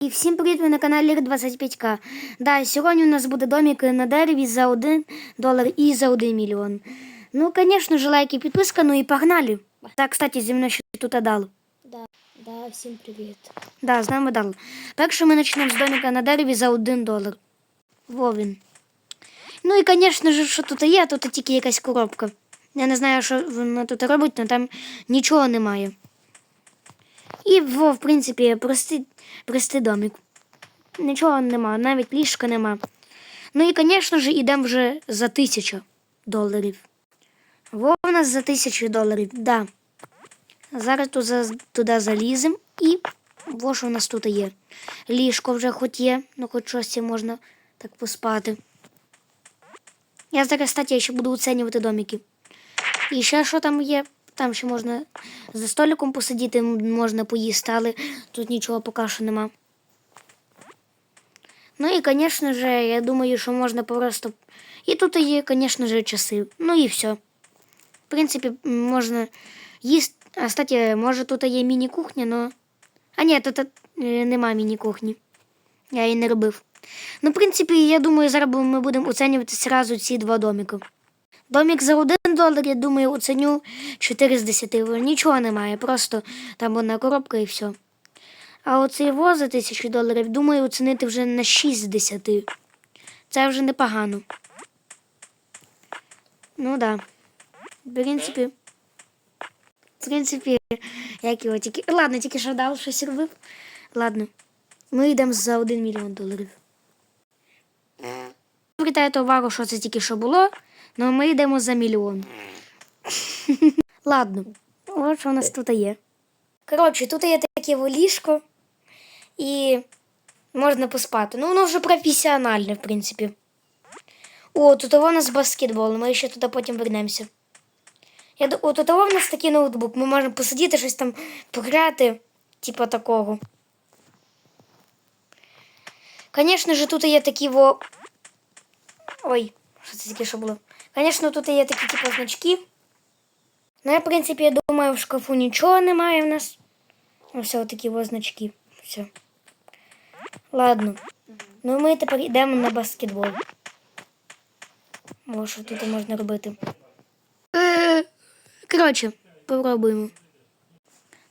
І всім привіт, ви на каналі 25К. Да, сьогодні у нас буде домик на дереві за 1 долар і за 1 мільйон. Ну, звісно ж, лайки, підписка, ну і погнали. Так, кстати, зі мною ще тут Адал. Да, да, всім привіт. Да, з нами Адал. Перше ми почнемо з домика на дереві за 1 долар. Во він. Ну і, звісно ж, що тут є, тут тільки якась коробка. Я не знаю, що вона тут робить, але там нічого немає. І, во, в принципі, простий, простий домик. Нічого нема, навіть ліжка нема. Ну і, звісно ж, йдемо вже за тисячу доларів. Во у нас за тисячу доларів, да. Зараз туди, туди заліземо і во що у нас тут є. Ліжко вже хоч є, ну хоч щось можна так поспати. Я зараз, кстати, ще буду оцінювати домики. І ще що там є? Там ще можна за столиком посидіти, можна поїсти, але тут нічого поки що нема. Ну і, звісно ж, я думаю, що можна просто. І тут є, звісно ж, часи. Ну і все. В принципі, можна їсти. А кстати, може тут є міні-кухня, но. А ні, тут е, нема міні-кухні. Я її не робив. Ну, в принципі, я думаю, зараз ми будемо оцінювати зразу ці два домики. Домик за 1 долар, я думаю, оценю 4 з 10. Нічого немає, просто там одна коробка і все. А оцей воз за 1000 доларів, думаю, оцінити вже на 6 з 10. Це вже непогано. Ну да. В принципі. В принципі, як його тільки. Ладно, тільки що дав щось робив. Ладно. Ми йдемо за 1 мільйон доларів. Звертайте увагу, що це тільки що було, але ми йдемо за мільйон. Ладно, от що у нас тут є. Коротше, тут є таке ліжко і можна поспати. Ну, воно вже професіональне, в принципі. О, тут у нас баскетбол, ми ще туди потім вернемося. Я, от у нас такий ноутбук, ми можемо посидіти, щось там пограти, типу такого. Звісно ж, тут є такі во. Ой, що це таке що було? Звісно, тут є такі типу значки. Ну, я, в принципі, я думаю, в шкафу нічого немає в нас. Ось такі во значки. Все. Ладно. Ну ми тепер йдемо на баскетбол. О, що тут можна робити? Е, коротше, попробуємо.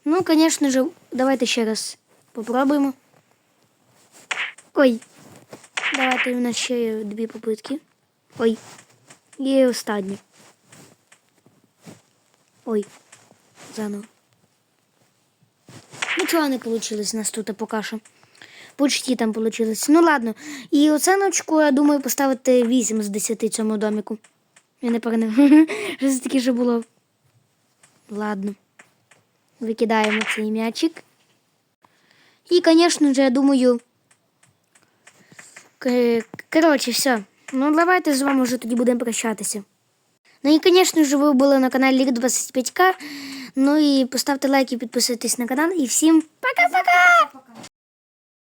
Ну, звісно ж, давайте ще раз попробуємо. Ой. Давайте у нас ще дві попитки. Ой. І останні. Ой. Заново. Нічого не вийшло у нас тут поки що. Почти там вийшло. Ну ладно. І оціночку, я думаю, поставити 8 з 10 цьому домику. Я не пам'ятаю. Що це таке вже було. Ладно. Викидаємо цей м'ячик. І, звісно ж, я думаю. Коротше, все. Ну, давайте з вами вже тоді будемо прощатися. Ну і, звісно ж, ви були на каналі Лік 25К. Ну і поставте лайк і підписуйтесь на канал. І всім пока-пока!